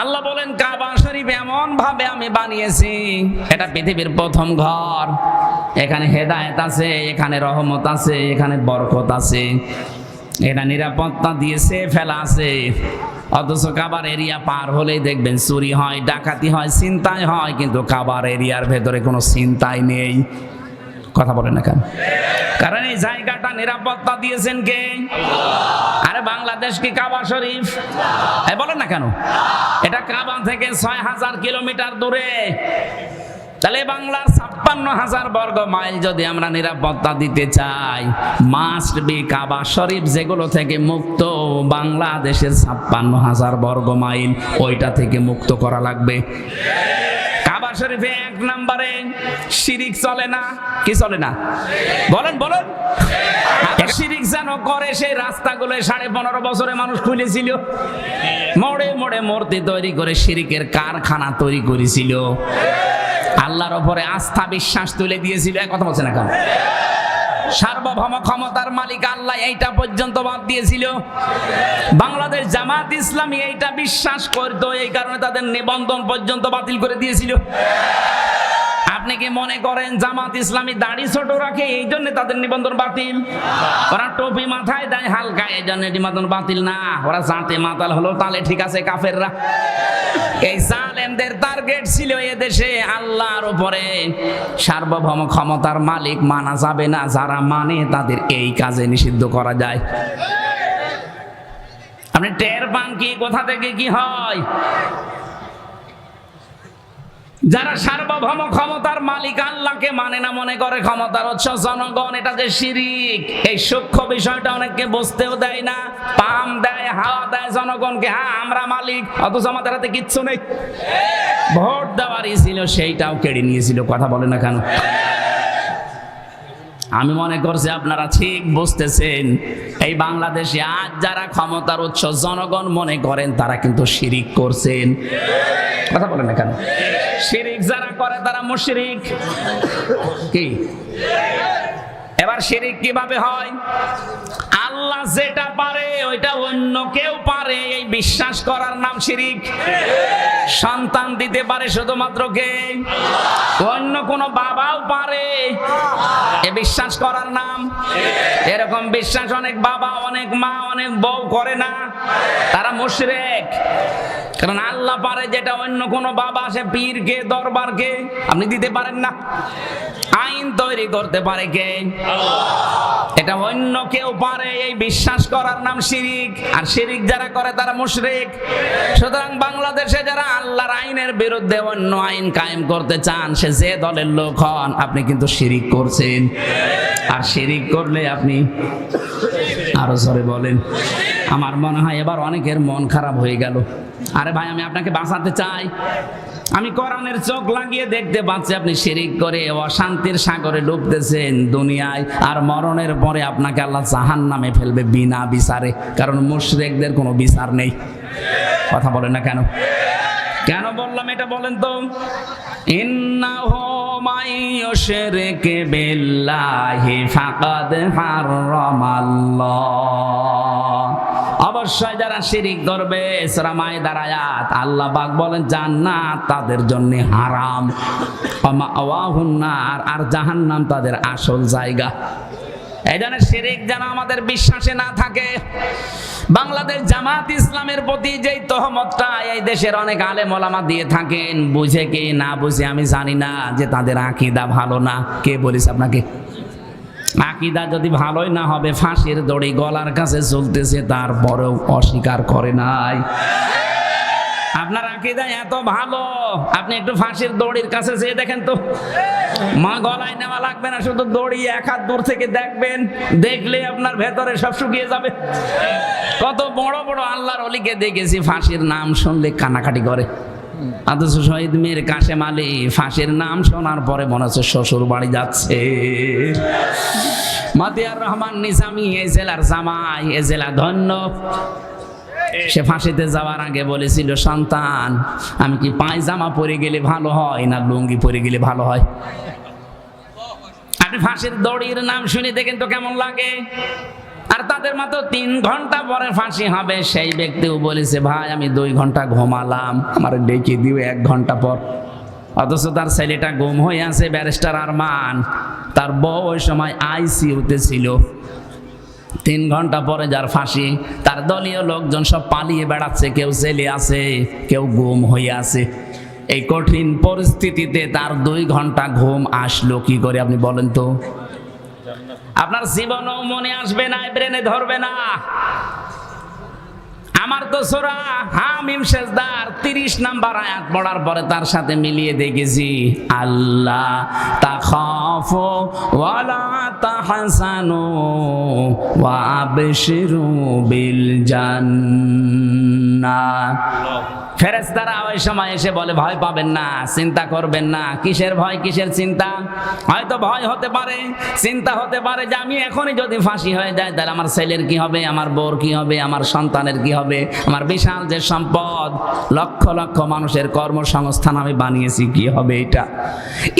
আল্লাহ বলেন, কাবা শরীফ এমন ভাবে আমি বানিয়েছি, এটা পৃথিবীর প্রথম ঘর। এখানে হেদায়েত আছে, এখানে রহমত আছে, এখানে বরকত আছে। এটা নিরাপত্তা দিয়েছে, ফেলা আছে। অথচ কাবার এরিয়া পার হলেই দেখবেন চুরি হয়, ডাকাতি হয় চিন্তাই হয়, কিন্তু কাবার এরিয়ার ভেতরে কোনো চিন্তাই নেই। কথা বলে না কেন? কারণ এই জায়গাটা নিরাপত্তা দিয়েছেন কে? আরে বাংলাদেশ কি কাবা শরীফ? বলেন না কেন? এটা কাবা থেকে ছয় হাজার কিলোমিটার দূরে। তাহলে বাংলার ছাপ্পান্ন হাজার বর্গ মাইল যদি আমরা নিরাপত্তা দিতে চাই মাস্ট বি কাবা শরীফ যেগুলো থেকে মুক্ত বাংলাদেশের ছাপ্পান্ন হাজার বর্গ মাইল, ওইটা থেকে মুক্ত করা লাগবে। শরীফে এক নম্বরে শিরিক চলে না? কি চলে না? বলেন বলেন। শিরিক যেন করে, সেই রাস্তাগুলো সাড়ে পনেরো বছরে মানুষ খুলেছিল। মোড়ে মোড়ে মূর্তি তৈরি করে শিরিকের কারখানা তৈরি করেছিল। আল্লাহর ওপরে আস্থা, বিশ্বাস তুলে দিয়েছিল। এক কথা বলছে না কেন সার্বভৌম ক্ষমতার মালিক আল্লাহ এইটা পর্যন্ত বাদ দিয়েছিল। বাংলাদেশ জামাত ইসলামী এইটা বিশ্বাস করতো, এই কারণে তাদের নিবন্ধন পর্যন্ত বাতিল করে দিয়েছিল। আপনি কি মনে করেন জামাত ইসলামী দাড়ি ছোট রাখে? এই জন্য তাদের নিবন্ধন বাতিল। ওরা টুপি মাথায় দেয়, হালকা, এই জন্য নিবন্ধন বাতিল না। ওরা জাতে মাতাল হলো, তাহলে ঠিক আছে কাফেররা। এই জালেমদের টার্গেট ছিল এ দেশে আল্লাহর উপরে। সার্বভৌম ক্ষমতার মালিক মানা যাবে না, যারা মানে তাদের এই কাজে নিষিদ্ধ করা যায়। আপনি টের পান কি? কোথা থেকে কি হয়? যারা সার্বভৌম ক্ষমতার মালিক, আল্লাহকে মানে না মনে করে ক্ষমতার উৎস জনগণ, এটা যে শিরিক, এই সূক্ষ্ম বিষয়টা অনেককে বুঝতেও দেয় না। পাম দেয়, হাওয়া দেয় জনগণকে হ্যাঁ আমরা মালিক, অথচ আমাদের হাতে কিচ্ছু নেই। ভোট দেওয়ারই ছিল, সেইটাও কেড়ে নিয়েছিল, কথা বলে না কেন? আমি মনে করছি আপনারা ঠিক বুঝতেছেন। এই বাংলাদেশে আজ যারা ক্ষমতার উৎস জনগণ মনে করেন, তারা কিন্তু শিরিক করছেন। কথা বলেন কেন? শিরিক যারা করে, তারা মুশরিক। কি? এবার শিরিক কীভাবে হয়? আল্লাহ যেটা পারে, ওইটা অন্য কেউ পারে। এই বিশ্বাস করার নাম শিরিক। সন্তান দিতে পারে শুধুমাত্র কে? অন্য কোন বাবাও পারে। এ বিশ্বাস করার নাম। এরকম বিশ্বাস অনেক বাবা, অনেক মা, অনেক বউ করে না। তারা মুশরেক। কারণ আল্লাহ পারে যেটা অন্য কোনো বাবা আছে সে পীরকে, দরবারকে, আপনি দিতে পারেন না। আইন তৈরি করতে পারে কে? এটা অন্য কেউ পারে এই বিশ্বাস করার নাম শিরিক। আর শিরিক যারা করে তারা মুশরিক। সুতরাং বাংলাদেশে যারা আল্লাহর আইনের বিরুদ্ধে অন্য আইন কায়েম করতে চান, সে যে দলের লোক হন, আপনি কিন্তু শিরিক করছেন। আর শিরিক করলে আপনি আরও জোরে বলেন। আমার মনে হয় এবার অনেকের মন খারাপ হয়ে গেল। আরে ভাই, আমি আপনাকে বাঁচাতে চাই। আমি কোরআনের চোখ লাগিয়ে দেখতে পাচ্ছি, আপনি শিরিক করে অশান্তির সাগরে ডুবতেছেন দুনিয়ায়, আর মরণের পরে আপনাকে আল্লাহ জাহান নামে ফেলবে বিনা বিচারে, কারণ মুশরিকদের কোনো বিচার নেই। কথা বলেন না কেন? কেন বললাম এটা বলেন তো? ইন্নাহু মাইয়ুশরিক বিল্লাহি ফাকাদ অবশ্যই যারা শিরিক করবে সূরা মায়দার আয়াত। আল্লাহ পাক বলেন, জান্নাত তাদের জন্য হারাম। নার, আর জাহান্নাম তাদের আসল জায়গা। এই জন্য শিরিক যেন আমাদের বিশ্বাসে না থাকে। বাংলাদেশ জামাত ইসলামের প্রতি যেই তহমতটা এই দেশের অনেক আলেম ওলামা দিয়ে থাকেন, বুঝে কি না বুঝে আমি জানি না যে তাদের আকিদা ভালো না। কে বলিস আপনাকে? আকিদা যদি ভালোই না হবে, ফাঁসির দড়ি গলার কাছে চলতেছে তারপরেও অস্বীকার করে নাই। আপনার আকিদা এত ভালো, আপনি একটু ফাঁসির দড়ির কাছে যেয়ে দেখেন তো। মা গলায় নেওয়া লাগবে না, শুধু দড়ি এক হাত দূর থেকে দেখবেন, দেখলে আপনার ভেতরে সব শুকিয়ে যাবে। কত বড় বড় আল্লাহর অলিকে দেখেছি, ফাঁসির নাম শুনলে কানাকাটি করে। অথচ শহীদ মীর কাশেম আলী ফাঁসির নাম শোনার পরে মনে হচ্ছে শ্বশুর বাড়ি যাচ্ছে। মাতিয়ার রহমান নিজামি, এ জেলার জামাই, এ জেলা ধন্য। সে ফাঁসিতে যাওয়ার আগে বলেছিল, সন্তান, আমি কি পায়জামা পরে গেলে ভালো হয় না লুঙ্গি পরে গেলে ভালো হয়? আপনি ফাঁসির দড়ির নাম শুনে দেখেন তো কেমন লাগে। আর তাদের মাত্র তিন ঘণ্টা পরে ফাঁসি হবে, সেই ব্যক্তিও বলেছে, ভাই, আমি দুই ঘণ্টা ঘুমালাম, আমার ডেকে দিও এক ঘণ্টা পর। অথচ তার ছেলেটা গুম হয়ে আছে ব্যারিস্টার আরমান। তার বউ ওই সময় আইসিউতে ছিল। তিন ঘণ্টা পরে যার ফাঁসি, তার দলীয় লোকজন সব পালিয়ে বেড়াচ্ছে, কেউ জেলে আছে, কেউ গুম হয়ে আছে। এই কঠিন পরিস্থিতিতে তার দুই ঘণ্টা ঘুম আসলো, কি করে আপনি বলেন তো? আপনার জীবনও মনে আসবে না ব্রেনে ধরবে না। আমার তো সোরা হামিম শেষদার তিরিশ নাম্বার আয়াত পড়ার পরে তার সাথে মিলিয়ে দেখেছি, আল্লাহ তাখাফু ওয়ালা বিল ফেরেস্তারা ওই সময় এসে বলে, ভয় পাবেন না, চিন্তা করবেন না। কিসের ভয়, কিসের চিন্তা? হয়তো ভয় হতে পারে, চিন্তা হতে পারে যে আমি এখনই যদি ফাঁসি হয়ে যায় তাহলে আমার ছেলের কি হবে, আমার বোর কি হবে, আমার সন্তানের কি হবে? আমার বিশাল যে সম্পদ, লক্ষ লক্ষ মানুষের কর্মসংস্থান আমি বানিয়েছি, কি হবে এটা?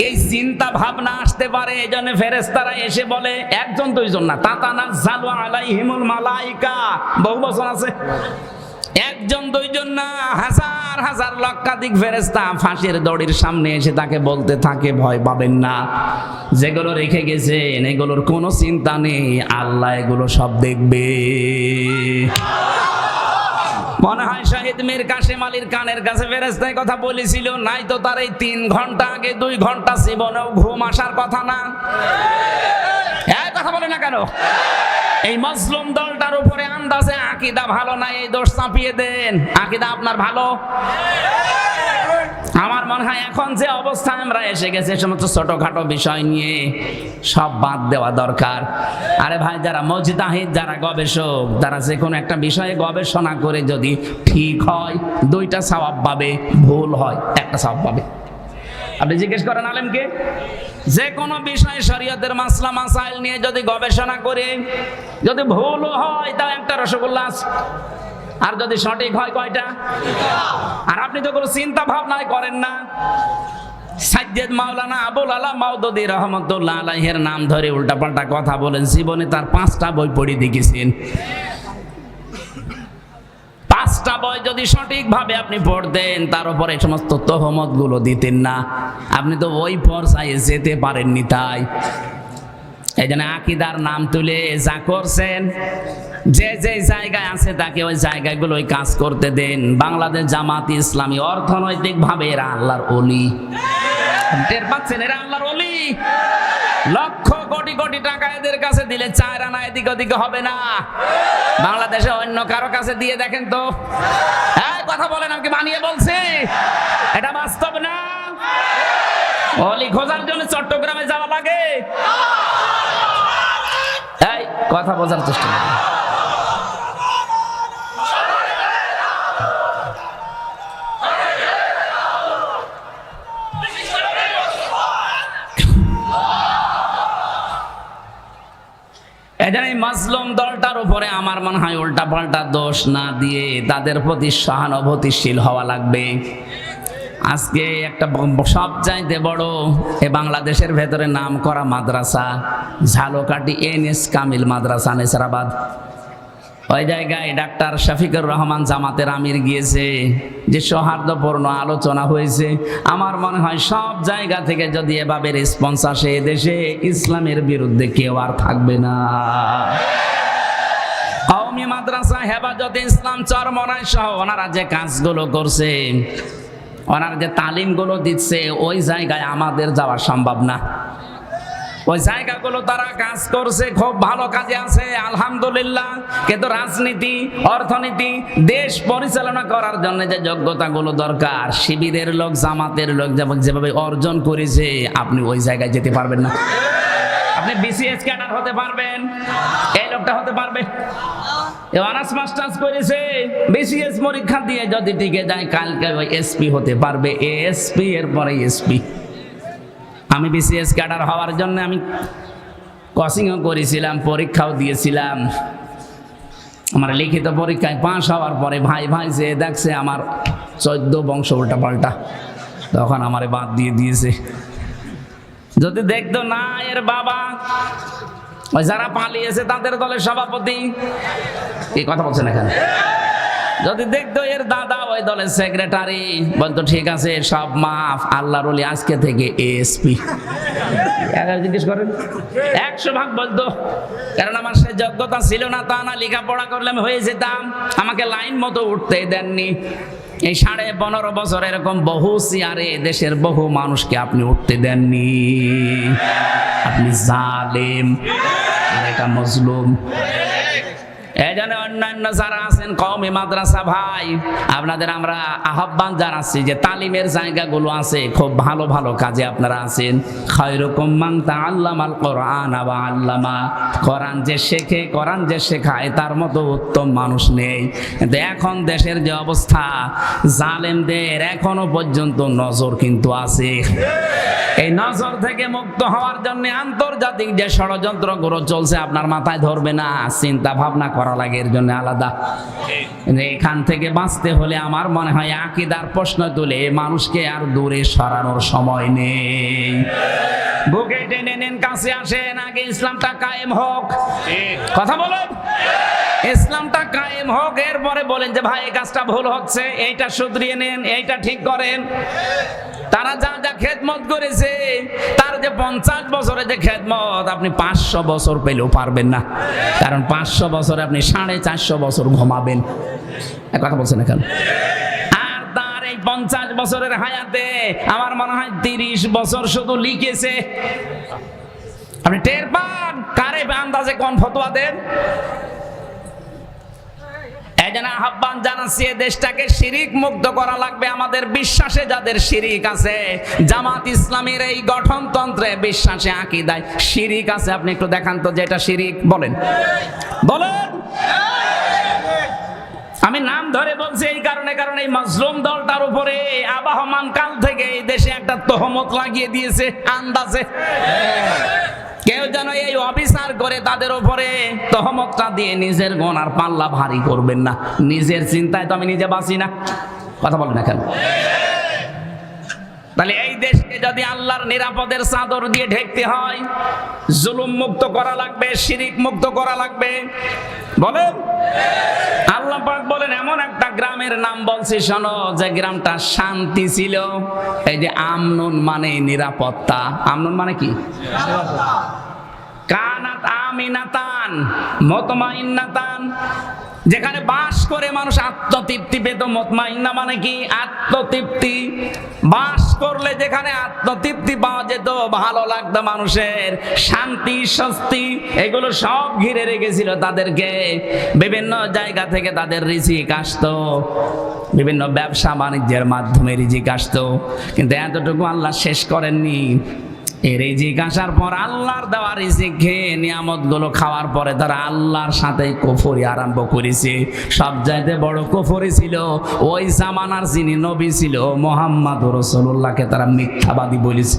এই চিন্তা ভাবনা আসতে পারে এই জন্য ফেরেস্তারা এসে বলে, একজন দুইজন না, তাতানা জালু আলাইহিমুল মালাইকা। বহু বছর আছে। একজন দুইজন না, হাজার হাজার লক্ষাধিক ফেরেস্তা ফাঁসির দড়ির সামনে এসে তাকে বলতে থাকে, ভয় পাবেন না। যেগুলো রেখে গেছেন, এগুলোর কোনো চিন্তা নেই। আল্লাহ এগুলো সব দেখবে। মনে হয় শাহিদ মীর কাশেম আলীর কানের কাছে ফেরেস্তায় কথা বলেছিল, নাই তো তার এই তিন ঘণ্টা আগে দুই ঘণ্টা জীবনেও ঘুম আসার কথা না। হ্যাঁ কথা বলে না কেন? এই মজলুম দলটার উপরে আন্দাজে আকিদা ভালো না এই দোষ চাপিয়ে দেন। আকিদা আপনার ভালো? আমার মনে হয় এখন যে অবস্থায় আমরা এসে গেছি সমস্ত ছোটখাটো বিষয় নিয়ে সব বাদ দেওয়া দরকার আরে ভাই, যারা মজিদাহিদ, যারা গবেষক যারা যে কোনো একটা বিষয়ে গবেষণা করে যদি ঠিক হয়, দুইটা সওয়াব পাবে, ভুল হয়, একটা সওয়াব পাবে আপনি জিজ্ঞেস করেন আলেমকে, যে কোনো বিষয়ে শরীয়তের মাসলা, মাসাইল নিয়ে যদি গবেষণা করে, যদি ভুলও হয়, তাও একটা রসগোল্লা। আর যদি সঠিক হয় কয়টা? আর আপনি তো কোনো চিন্তা ভাবনাই করেন না। সাজ্জেদ মাওলানা আবুল আলা মাউদুদি রহমতুল্লাহ আলাইহের নাম ধরে উল্টাপাল্টা কথা বলেন, জীবনে তার পাঁচটা বই পড়ে দেখেছেন। পাঁচটা বই যদি সঠিকভাবে আপনি পড়তেন, তার উপরে সমস্ত তহমতগুলো দিতেন না। আপনি তো ওই পর্যায়ে যেতে পারেননি তাই। এই জন্য আকিদার নাম তুলে যা করছেন, যে যে জায়গায় আছে তাকে ওই জায়গাগুলো ওই কাজ করতে দেন। বাংলাদেশ জামাত ইসলামী অর্থনৈতিক ভাবে এরা আল্লাহর অলি টের পাচ্ছেন, এরা আল্লাহর অলি লক্ষ কোটি কোটি টাকা এদের কাছে দিলে চার আনা এদিক ওদিকে হবে না। বাংলাদেশে অন্য কারও কাছে দিয়ে দেখেন তো। এই কথা বলেন, আমাকে বানিয়ে বলছি। এটা বাস্তব না। অলি খোঁজার জন্য চট্টগ্রামে যাওয়া লাগে। কথা বোঝার চেষ্টা করুন। এই মাজলুম দলটার উপরে আমার মনে হয় উল্টা পাল্টা দোষ না দিয়ে তাদের প্রতি সহানুভূতিশীল হওয়া লাগবে আজকে একটা সব চাইতে বড় এ বাংলাদেশের ভেতরে নাম করা মাদ্রাসা ঝালকাটি এন এস কামিল মাদ্রাসা, নেসারাবাদ। ওই জায়গায় ডাক্তার শফিকুর রহমান জামাতের আমির গিয়েছে, যে সৌহার্দ্যপূর্ণ আলোচনা হয়েছে। আমার মনে হয় সব জায়গা থেকে যদি এভাবে রেসপন্স আসে দেশে ইসলামের বিরুদ্ধে কেউ আর থাকবে না। কওমি মাদ্রাসা হেফাজত ইসলাম চরমনাই সহ ওনারা যে কাজগুলো করছে ওনারা যে তালিমগুলো দিচ্ছে, ওই জায়গায় আমাদের যাওয়া সম্ভব না। ওই জায়গাগুলো তারা কাজ করছে, খুব ভালো কাজে আছে, আলহামদুলিল্লাহ। কিন্তু রাজনীতি, অর্থনীতি, দেশ পরিচালনা করার জন্য যে যোগ্যতাগুলো দরকার, শিবিরের লোক, জামাতের লোক যেভাবে অর্জন করেছে, আপনি ওই জায়গায় যেতে পারবেন না। আপনি বিসিএস ক্যাডার হতে পারবেন। এই লোকটা হতে পারবে। অনার্স মাস্টার্স করেছে। বিসিএস পরীক্ষা দিয়ে যদি টিকে যায়, কালকে এসপি হতে পারবে। এসপি এর পরে এসপি আমি বিসিএস ক্যাডার হওয়ার জন্য আমি কোচিংও করেছিলাম, পরীক্ষাও দিয়েছিলাম। আমার লিখিত পরীক্ষায় পাশ হওয়ার পরে ভাই ভাই যে দেখছে, আমার চোদ্দ বংশ উল্টা পাল্টা তখন আমারে বাদ দিয়ে দিয়েছে। যদি দেখতো না এর বাবা, ওই যারা পালিয়েছে তাদের দলের সভাপতি এই কথা বলছেন এখানে যদি দেখতো এর দাদা ওই দলের সেক্রেটারি বলতো, ঠিক আছে, সব মাফ, আল্লাহর ওলি আজকে থেকে এসপি জিজ্ঞেস করেন, একশো ভাগ বলতো, কারণ আমার সে যোগ্যতা ছিল না, তা না, লেখাপড়া করলে আমি হয়ে যেতাম, আমাকে লাইন মতো উঠতে দেননি। এই সাড়ে পনেরো বছর এরকম বহু চেয়ারে দেশের বহু মানুষকে আপনি উঠতে দেননি। আপনি জালেম, আর এটা মজলুম। এই জন্য অন্যান্য যারা আছেন কমে মাদ্রাসা ভাই, আপনাদের আমরা আহ্বান জানাচ্ছি যে তালিমের জায়গাগুলো আছে, খুব ভালো ভালো কাজে আপনারা আছেন। খয়রকম মান তাআল্লামাল কোরআন আবা আল্লামা। কোরআন যে শেখে, কোরআন যে শেখায়, তার মতো উত্তম মানুষ নেই। কিন্তু এখন দেশের যে অবস্থা, জালেমদের এখনও পর্যন্ত নজর কিন্তু আছে। এই নজর থেকে মুক্ত হওয়ার জন্য আন্তর্জাতিক যে ষড়যন্ত্রগুলো চলছে, আপনার মাথায় ধরবে না, চিন্তা ভাবনা করা লাগে, এর জন্য আলাদা। এখান থেকে বাঁচতে হলে আমার মনে হয় আকিদার প্রশ্ন তুলে মানুষকে আর দূরে সরানোর সময় নেই। বুকে টেনে নেন, কাছে আসেন, আগে ইসলামটা কায়েম হোক। কথা বলেন। ইসলামটা কায়েম হোক, এরপরে বলেন যে, ভাই, এই কাজটা ভুল হচ্ছে, এইটা শুধরিয়ে নেন, এইটা ঠিক করেন। তারা যা যা খেদমত করেছে, তার যে পঞ্চাশ বছরে যে খেদমত, আপনি পাঁচশো বছর পেলেও পারবেন না। কারণ পাঁচশো বছরে আপনি সাড়ে চারশো বছর ঘুমাবেন। এক কথা বলছেন এখন। পঞ্চাশ বছরের হায়াতে আমার মনে হয় তিরিশ বছর শুধু লিখেছে। আপনি টের পান? কারে আন্দাজে কোন ফতোয়া দেন? এই জন্য আহ্বান জানাচ্ছি দেশটাকে শিরিক মুক্ত করা লাগবে আমাদের বিশ্বাসে যাদের শিরিক আছে। জামাত ইসলামের এই গঠনতন্ত্রে বিশ্বাসে আঁকি দেয়। শিরিক আছে, আপনি একটু দেখান তো যেটা শিরিক, বলেন। বলেন। আমি নাম ধরে বলছি এই কারণে, কারণ এই মজলুম দলটার উপরে আবাহমান কাল থেকে এই দেশে একটা তহমত লাগিয়ে দিয়েছে, আন্দাজে। কেউ যেন এই অফিসার করে তাদের উপরে তহমতটা দিয়ে নিজের গোনার পাল্লা ভারী করবেন না। নিজের চিন্তায় তো আমি নিজে বাঁচি না। কথা বলেন না কেন? তাহলে এই দেশকে যদি আল্লাহর নিরাপদের চাদর দিয়ে ঢেকতে হয়, জুলুম মুক্ত করা লাগবে, শিরিক মুক্ত করা লাগবে। বলেন? আল্লাহ পাক বলেন, এমন একটা গ্রামের নাম বলছি, শোনো, যে গ্রামটা শান্তি ছিল, এই যে আমনুন মানে নিরাপত্তা। আমনুন মানে কি? কানাত আমিনাতান, মতমাইন্নাতান। যেখানে বাস করে মানুষ আত্মতৃপ্তি পেত মতমাইন্না মানে কি? আত্মতৃপ্তি। বাস করলে যেখানে আত্মতৃপ্তি পাওয়া যেত, ভালো লাগতো মানুষের। শান্তি, স্বস্তি, এগুলো সব ঘিরে রেখেছিল তাদেরকে। বিভিন্ন জায়গা থেকে তাদের রিজিক আসতো। বিভিন্ন ব্যবসা বাণিজ্যের মাধ্যমে রিজিক আসতো। কিন্তু এতটুকু আল্লাহ শেষ করেননি। রিজিক আসার পর আল্লাহর দেওয়া রিজিক খেয়ে নিয়ামতগুলো খাওয়ার পরে তারা আল্লাহর সাথে কুফরি আরম্ভ করেছে। সব চাইতে বড় কুফরি ছিল ওই জামানার যিনি নবী ছিল মোহাম্মদ রসুল্লাহকে তারা মিথ্যাবাদী বলেছে।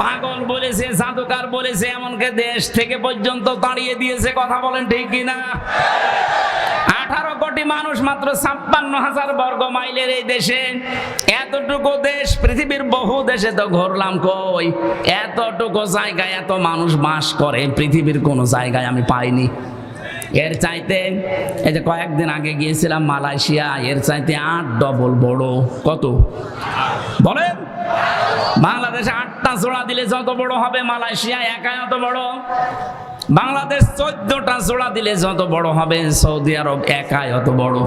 পাগল বলেছে, জাদুকার বলেছে, এমনকি দেশ থেকে পর্যন্ত তাড়িয়ে দিয়েছে, কথা বলেন ঠিক কিনা? আঠারো কোটি মানুষ মাত্র ছাপ্পান্ন হাজার বর্গ মাইলের এই দেশে। এতটুকু দেশ, পৃথিবীর বহু দেশে তো ঘুরলাম কই? এতটুকু জায়গায় এত মানুষ বাস করে, পৃথিবীর কোনো জায়গায় আমি পাইনি। এর চাইতে, এই যে কয়েকদিন আগে গিয়েছিলাম মালয়েশিয়া, এর চাইতে আট ডবল বড়। কত? বলেন। বাংলাদেশে আটটা জোড়া দিলে যত বড় হবে, মালয়েশিয়া একা এত বড়। বাংলাদেশ চোদ্দটা জোড়া দিলে যত বড় হবে, সৌদি আরব একাই অত বড়।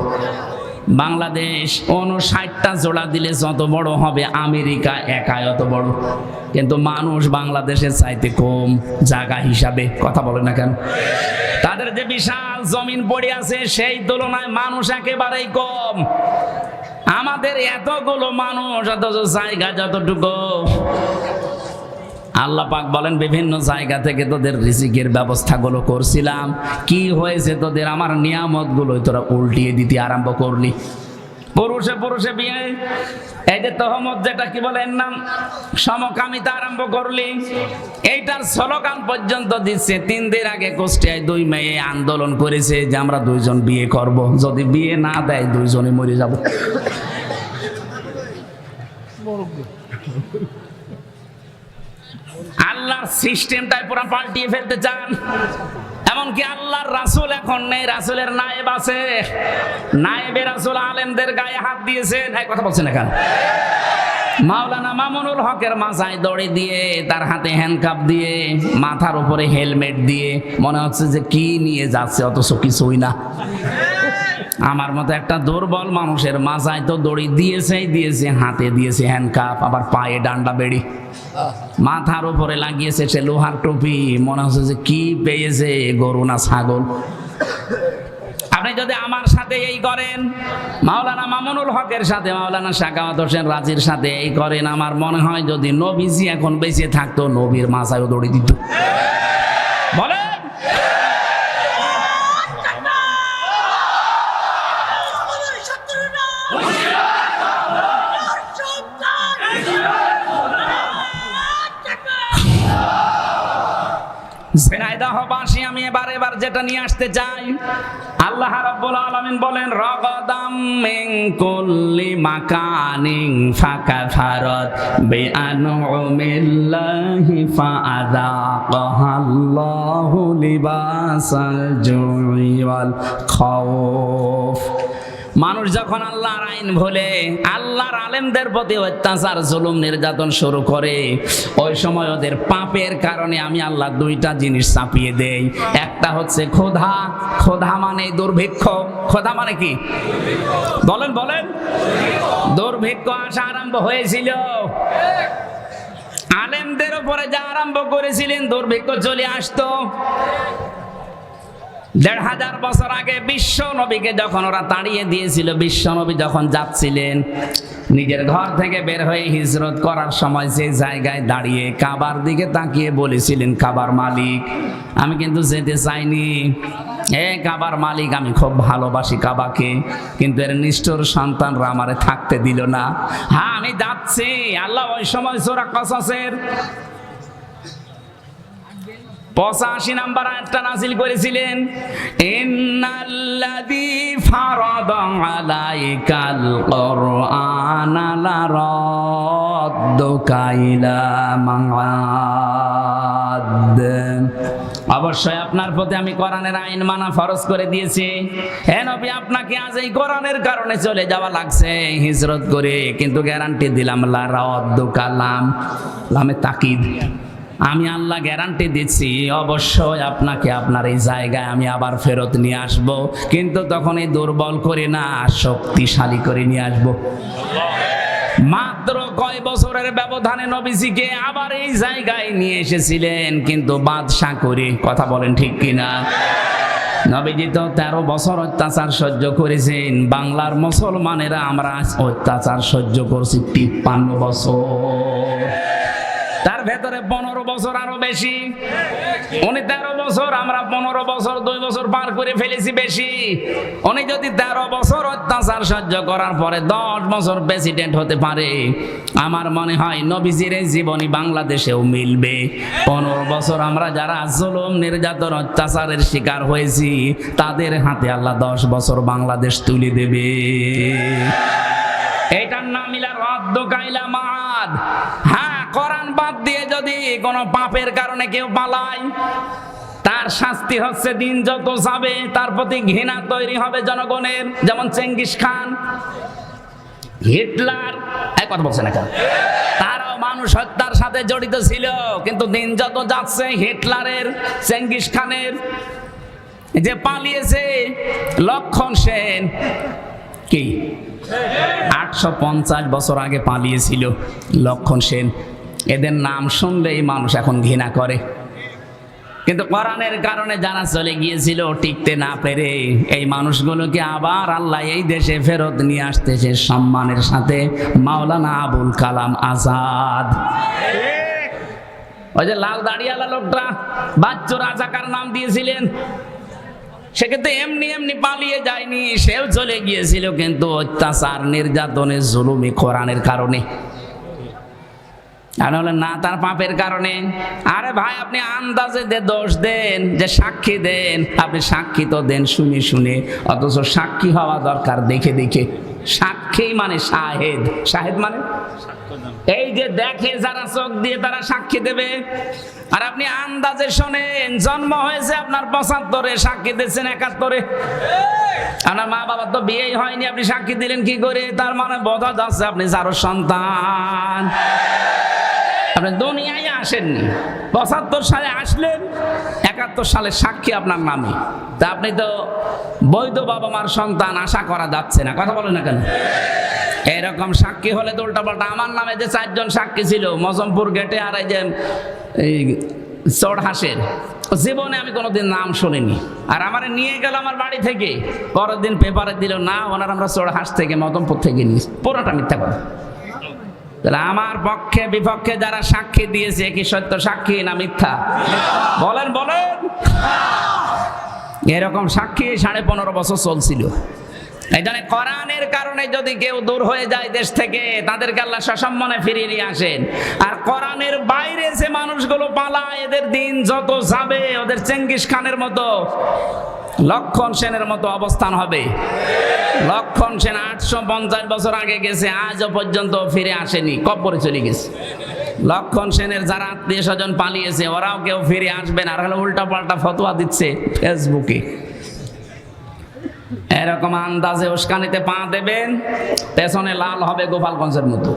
বাংলাদেশ ষাটটা জোড়া দিলে যত বড় হবে, আমেরিকা একাই অত বড়। কিন্তু মানুষ বাংলাদেশের চাইতে কম জায়গা হিসাবে কথা বলে না কেন? তাদের যে বিশাল জমিন পড়ে আছে, সেই তুলনায় মানুষ একেবারেই কম। আমাদের এতগুলো মানুষ, অথচ জায়গা যতটুকু আল্লাহ পাক বলেন, বিভিন্ন জায়গা থেকে তোদের রিজিকের ব্যবস্থাগুলো করছিলাম। কি হয়েছে তোদের? আমার নিয়ামতগুলো তোরা উল্টিয়ে দিতে আরম্ভ করলি। পুরুষে পুরুষে বিয়ে, এই যে তহমত যেটা কি বলে, এর নাম সমকামিতা আরম্ভ করলি। এইটার স্লোগান পর্যন্ত দিচ্ছে, তিন দিন আগে কুষ্টিয়ায় দুই মেয়ে আন্দোলন করেছে যে আমরা দুইজন বিয়ে করব। যদি বিয়ে না দেয় দুইজনে মরে যাব। আল্লাহর সিস্টেমটাই পুরো পাল্টিয়ে ফেলতে চান। এমনকি আল্লাহর রাসুল এখন নেই, রাসূলের নায়েব আছে। নায়েবে রাসুল আলেমদের গায়ে হাত দিয়েছেন। এই কথা বলছেন এখানে মাওলানা মামুনুল হকের মাথায় দড়ি দিয়ে, তার হাতে হ্যান্ডকাপ দিয়ে, মাথার উপরে হেলমেট দিয়ে, মনে হচ্ছে যে কি নিয়ে যাচ্ছে, অথচ কিছুই না। আমার মতো একটা দুর্বল মানুষের মাথায় তো দড়ি দিয়েছেই দিয়েছে, হাতে দিয়েছে হ্যান্ডকাপ আবার পায়ে ডান্ডা বেড়ি। মাথার উপরে লাগিয়েছে সে লোহার টুপি, মনে হচ্ছে যে কি পেয়েছে গরু না ছাগল। আপনি যদি আমার সাথে এই করেন, মাওলানা মামুনুল হকের সাথে, মাওলানা শাকাওয়াত হোসেন রাজির সাথে এই করেন, আমার মনে হয় যদি নবীজি এখন বেঁচে থাকতো, নবীর মাথায়ও দড়ি দিত। ঝিনাইদহবাসী আমি এবার এবার যেটা নিয়ে আসতে চাই। আল্লাহ রাব্বুল আলামিন বলেন, রগদাম মিন কুল্লি মাকানিন ফাকাফারাত বিআনউমিল্লাহি ফাআযাকাহাল্লাহু লিবাসাল জুই ওয়াল খাউফ। মানুষ যখন আল্লাহর আইন ভোলে, আল্লাহর আলেমদের প্রতি অত্যাচার, জুলুম, নির্যাতন শুরু করে, ওই সময় ওদের পাপের কারণে আমি আল্লাহ দুইটা জিনিস চাপিয়ে দেই। একটা হচ্ছে ক্ষোধা। ক্ষোধা মানে দুর্ভিক্ষ। ক্ষোধা মানে কি? বলেন বলেন। দুর্ভিক্ষ আসা আরম্ভ হয়েছিল। আলেমদের উপরে যা আরম্ভ করেছিলেন, দুর্ভিক্ষ চলে আসতো। দেড় হাজার বছর আগে বিশ্ব নবীকে যখন ওরা তাড়িয়ে দিয়েছিল বিশ্ব নবী যখন যাচ্ছিলেন, নিজের ঘর থেকে বের হয়ে হিজরত করার সময় যে জায়গায় দাঁড়িয়ে কাবার দিকে তাকিয়ে বলেছিলেন, কাবার মালিক, আমি কিন্তু যেতে চাইনি। এ কাবার মালিক, আমি খুব ভালোবাসি কাবাকে, কিন্তু এর নিষ্ঠুর সন্তানরা আমারে থাকতে দিল না। হ্যাঁ আমি যাচ্ছি। আল্লাহ, ওই সময় সোরা কসাসের পঁচাশি নাম্বার আয়াতটা নাজিল করেছিলেন, ইন্নাল্লাযী ফারাদা আলাইকাল কুরআনা লারাদ্দুকা ইলা মাআদ। অবশ্যই আপনার প্রতি আমি কোরআনের আইন মানা ফরজ করে দিয়েছি। হে নবী, আপনাকে আজ এই কোরআনের কারণে চলে যাওয়া লাগছে, হিজরত করে, কিন্তু গ্যারান্টি দিলাম, লারাদ্দুকা লাম, লামে তাকিদ। আমি আল্লাহ গ্যারান্টি দিচ্ছি, অবশ্যই আপনাকে আপনার এই জায়গায় আমি আবার ফেরত নিয়ে আসব। কিন্তু তখন এই দুর্বল করে না, শক্তিশালী করে নিয়ে আসব। মাত্র কয় বছরের ব্যবধানে নবীজিকে আবার এই জায়গায় নিয়ে এসেছিলেন, কিন্তু বাদশাহ করে, কথা বলেন ঠিক কিনা? নবীজি তো তেরো বছর অত্যাচার সহ্য করেছেন, বাংলার মুসলমানেরা আমরা অত্যাচার সহ্য করছি তিপ্পান্ন বছর। তার ভেতরে পনেরো বছর আরও বেশি। উনি তেরো বছর, আমরা পনেরো বছর, দুই বছর পার করে ফেলেছি বেশি। উনি যদি তেরো বছর অত্যাচার সহ্য করার পরে দশ বছর প্রেসিডেন্ট হতে পারে, আমার মনে হয় নবীজির জীবনী বাংলাদেশেও মিলবে। পনেরো বছর আমরা যারা জুলুম, নির্যাতন, অত্যাচারের শিকার হয়েছি, তাদের হাতে আল্লাহ দশ বছর বাংলাদেশ তুলে দেবে। এটার নাম ইলা রদ্দ কাইলা মাদ কোনো পাপের কারণে কেউ পালায়। তার শাস্তি হচ্ছে দিন যত যাবে, তার প্রতি ঘৃণা তৈরি হবে জনগণের। যেমন চেঙ্গিস খান, হিটলার এক কথা বলছে না মানুষ হত্যার সাথে জড়িত ছিল, কিন্তু দিন যত যাচ্ছে, হিটলারের, চেঙ্গিস খানের যে পালিয়েছে লক্ষণ সেন, কি? আটশো পঞ্চাশ বছর আগে পালিয়েছিল লক্ষণ সেন। এদের নাম শুনলেই মানুষ এখন ঘৃণা করে। কিন্তু কোরআনের কারণে যারা চলে গিয়েছিল টিকতে না পেরে, এই মানুষগুলোকে আবার আল্লাহ এই দেশে ফেরত নিয়ে আসতেছে সম্মানের সাথে মাওলানা আবুল কালাম আজাদ। ওই যে লাল দাড়িয়ালা লোকটা বাচ্চু রাজাকার নাম দিয়েছিলেন। সেক্ষেত্রে এমনি এমনি পালিয়ে যায়নি, সেও চলে গিয়েছিল কিন্তু অত্যাচার, নির্যাতনের, জুলুমি, কোরআনের কারণে। আর হলে না, তার পাপের কারণে। আরে ভাই, আপনি আন্দাজে দে দোষ দেন, যে সাক্ষী দেন, আপনি সাক্ষী তো দেন শুনে শুনে, অথচ সাক্ষী হওয়া দরকার দেখে দেখে। সাক্ষী সাক্ষী মানে শাহেদ। শাহেদ মানে? এই যে দেখে যারা চোখ দিয়ে তারা সাক্ষী দেবে। আর আপনি আন্দাজে শোনেন, জন্ম হয়েছে আপনার পঁচাত্তরে, সাক্ষী দিচ্ছেন একাত্তরে। আপনার মা বাবার তো বিয়েই হয়নি, আপনি সাক্ষী দিলেন কি করে? তার মানে বোঝা যাচ্ছে আপনি যারো সন্তান। আপনি দুনিয়ায় আসেননি পঁচাত্তর সালে আসলেন, একাত্তর সালে সাক্ষী আপনার নামে। তা আপনি তো বৈধ বাবা মার সন্তান, আশা করা যাচ্ছে না। কথা বলেন না কেন? এরকম সাক্ষী হলে তো উল্টাপাল্টা। আমার নামে যে চারজন সাক্ষী ছিল, মজমপুর গেটে আর এই যে, এই চড়হাসের জীবনে আমি কোনোদিন নাম শুনিনি। আর আমার নিয়ে গেল আমার বাড়ি থেকে। পরের দিন পেপারে দিল, না, ওনার আমরা চড়হাস থেকে, মদমপুর থেকে নিয়েছি। পুরোটা মিথ্যা কথা। আমার পক্ষে, বিপক্ষে যারা সাক্ষী দিয়েছে, কি সত্য সাক্ষী না মিথ্যা? বলেন বলেন। এরকম সাক্ষী সাড়ে পনেরো বছর চলছিল। এই জন্য কোরআনের কারণে যদি কেউ দূর হয়ে যায় দেশ থেকে, তাদেরকে আল্লাহ সসম্মানে ফিরিয়ে নিয়ে আসেন। আর কোরআনের বাইরে যে মানুষগুলো পালায়, এদের দিন যত যাবে, ওদের চেঙ্গিস খানের মতো, লক্ষণ সেনের মতো অবস্থান হবে। লক্ষণ সেন আটশো পঞ্চাশ বছর আগে গেছে, আজও পর্যন্ত ফিরে আসেনি কপরে চলে গেছে। লক্ষণ সেনের যারা আত্মীয় স্বজন পালিয়েছে, ওরাও কেউ ফিরে আসবে না, আর হলো উল্টা পাল্টা ফতোয়া দিচ্ছে ফেসবুকে এরকম আন্দাজে উস্কানিতে পা দেবেন, পেছনে লাল হবে গোপালগঞ্জের মতো।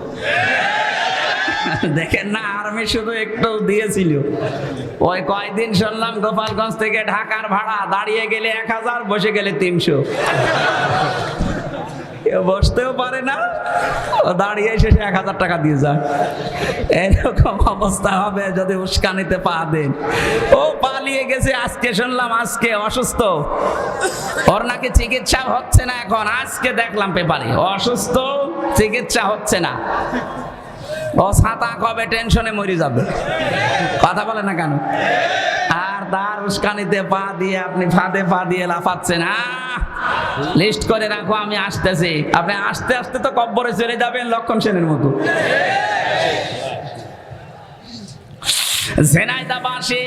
দেখেন না আর্মি শুধু একটু দিয়েছিল। ওই কয়দিন শুনলাম গোপালগঞ্জ থেকে ঢাকার ভাড়া, দাঁড়িয়ে গেলে এক হাজার, বসে গেলে তিনশো। বসতেও পারে না। দাঁড়িয়ে শেষে এক হাজার টাকা দিয়ে যায়। এরকম অবস্থা হবে যদি উস্কানিতে পা দেন। ও পালিয়ে গেছে, আজকে শুনলাম আজকে অসুস্থ। ওর নাকি চিকিৎসা হচ্ছে না এখন। আজকে দেখলাম পেপারে, অসুস্থ, চিকিৎসা হচ্ছে না। ও ছাতা কবে টেনশনে মরে যাবে। কথা বলে না কেন? আর তার উস্কানিতে পা দিয়ে আপনি ফাঁদে পা দিয়ে লাফাচ্ছেন। লিস্ট করে রাখো, আমি আসতেছি। আপনি আস্তে আস্তে তো কব্বরে চলে যাবেন লক্ষণ সেনের মতো। ঝেনাইদাবাসী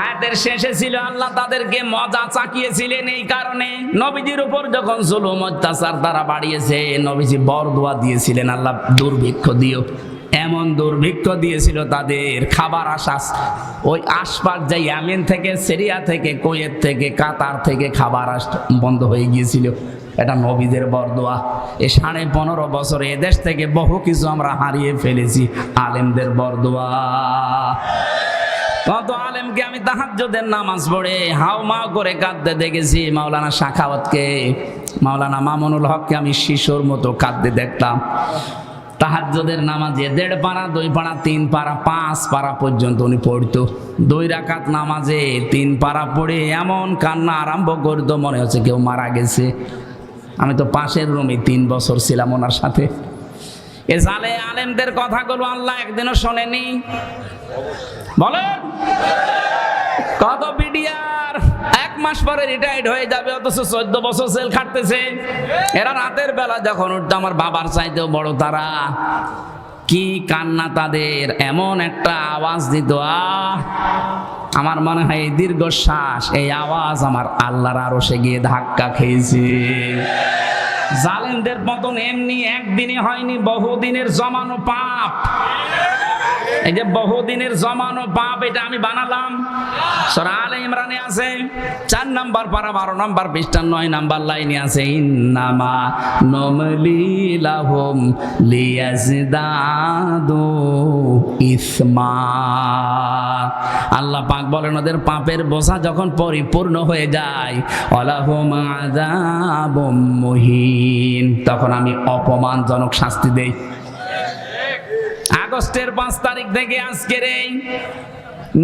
আয়াতের শেষে ছিল আল্লাহ, তাদেরকে মজা চাকিয়েছিলেন এই কারণে। নবীজির উপর যখন জুলুম, অত্যাচার তারা বাড়িয়েছে, নবীজি বর দোয়া দিয়েছিলেন, আল্লাহ দুর্ভিক্ষ দিও। এমন দুর্ভিক্ষ দিয়েছিল তাদের খাবার আসাস ওই আশপাশ যে ইয়ামেন থেকে, সিরিয়া থেকে, কোয়েত থেকে, কাতার থেকে খাবার আস বন্ধ হয়ে গিয়েছিল। এটা নবীদের বরদোয়া। এ সাড়ে পনেরো বছরে এদেশ থেকে বহু কিছু আমরা হারিয়ে ফেলেছি। আলেমদের বরদোয়া। কত আলেমকে আমি তাহাজ্জুদের নামাজ পড়ে, হাও মাও করে কাঁদতে দেখেছি মাওলানা শাখাওয়াতকে। মাওলানা মামুনুল হককে আমি শিশুর মতো কাঁদতে দেখতাম। তাহাজ্জুদের নামাজে দেড় পাড়া, দুই পাড়া, তিন পাড়া, পাঁচ পাড়া পর্যন্ত উনি পড়তো। দুই রাকাত নামাজে তিন পাড়া পড়ে এমন কান্না আরম্ভ করতো, মনে হচ্ছে কেউ মারা গেছে। আমি তো পাশের রুমে তিন বছর ছিলাম ওনার সাথে। এ জালে আলেমদের কথাগুলো আল্লাহ একদিনও শোনেনি। বলেন কত বিডিআর এক মাস পরে রিটায়ার্ড হয়ে যাবে, অথচ চোদ্দ বছর সেল খাটতেছে। এরা রাতের বেলা যখন উঠতো, আমার বাবার চাইতেও বড় তারা। কি কান্না তাদের, এমন একটা আওয়াজ দিত, আহ। আমার মনে হয় এই দীর্ঘশ্বাস, এই আওয়াজ আমার আল্লাহর আরও সে গিয়ে ধাক্কা খেয়েছে। জালেমদের মতন এমনি একদিনে হয়নি বহুদিনের জমানো পাপ। এই যে বহুদিনের জমানো পাপ এটা আমি বানালাম। সূরা আলে ইমরানে আছে, চার নাম্বার পারা বারো নাম্বার, পৃষ্ঠা নয় নাম্বার লাইনে আছে, ইন্নামা নমলি লাহুম লিয়াজদাদু ইসমা। আল্লাহ পাক বলেন, ওদের পাপের বোঝা যখন পরিপূর্ণ হয়ে যায় অলাহুম আযাবুম মুহিন। তখন আমি অপমানজনক শাস্তি দেই। আগস্টের পাঁচ তারিখ থেকে আজকের এই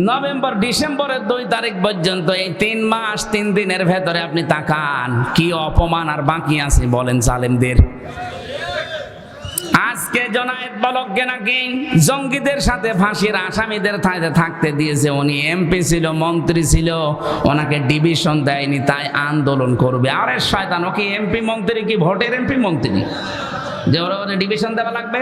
নভেম্বর, ডিসেম্বরের দুই তারিখ পর্যন্ত এই তিন মাস, তিন দিনের ভেতরে আপনি তাকান। কি অপমান আর বাকি আছে বলেন সালেমদের আজকে জনায়েত বলককে নাকি জঙ্গিদের সাথে ফাঁসির আসামিদের থাকতে থাকতে দিয়েছে। উনি এমপি ছিল, মন্ত্রী ছিল, ওনাকে ডিভিশন দেয়নি, তাই আন্দোলন করবে। আরে শয়তান, ও কি এমপি মন্ত্রী কি, ভোটের এমপি মন্ত্রী? যে ওরা ডিভিশন দেওয়া লাগবে?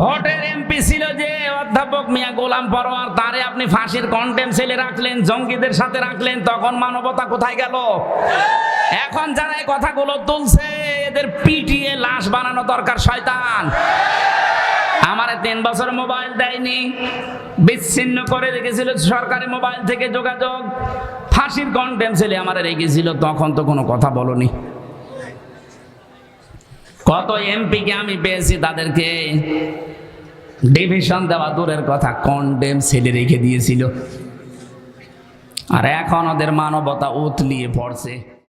ভোটের এমপি ছিল যে, অধ্যাপক মিয়া গোলাম পরোয়ার, তারে আপনি ফাঁসির কন্টেম সেলে রাখলেন, জঙ্গিদের সাথে রাখলেন, তখন মানবতা কোথায় গেল? এখন যারা এই কথাগুলো তুলছে, এদের পিটিয়ে লাশ বানানো দরকার শয়তান। আমারে তিন বছর মোবাইল দেয়নি, বিচ্ছিন্ন করে রেখেছিল সরকারি মোবাইল থেকে যোগাযোগ। ফাঁসির কন্টেম ছেলে আমার রেখেছিল, তখন তো কোনো কথা বলনি। কত এমপিকে আমি পেয়েছি তাদেরকে? ডিভিশন দেওয়া দূরের কথা কন্ডেম সেলে রেখে দিয়েছিল। আর এখন ওদের মানবতা উতলিয়ে পড়ছে।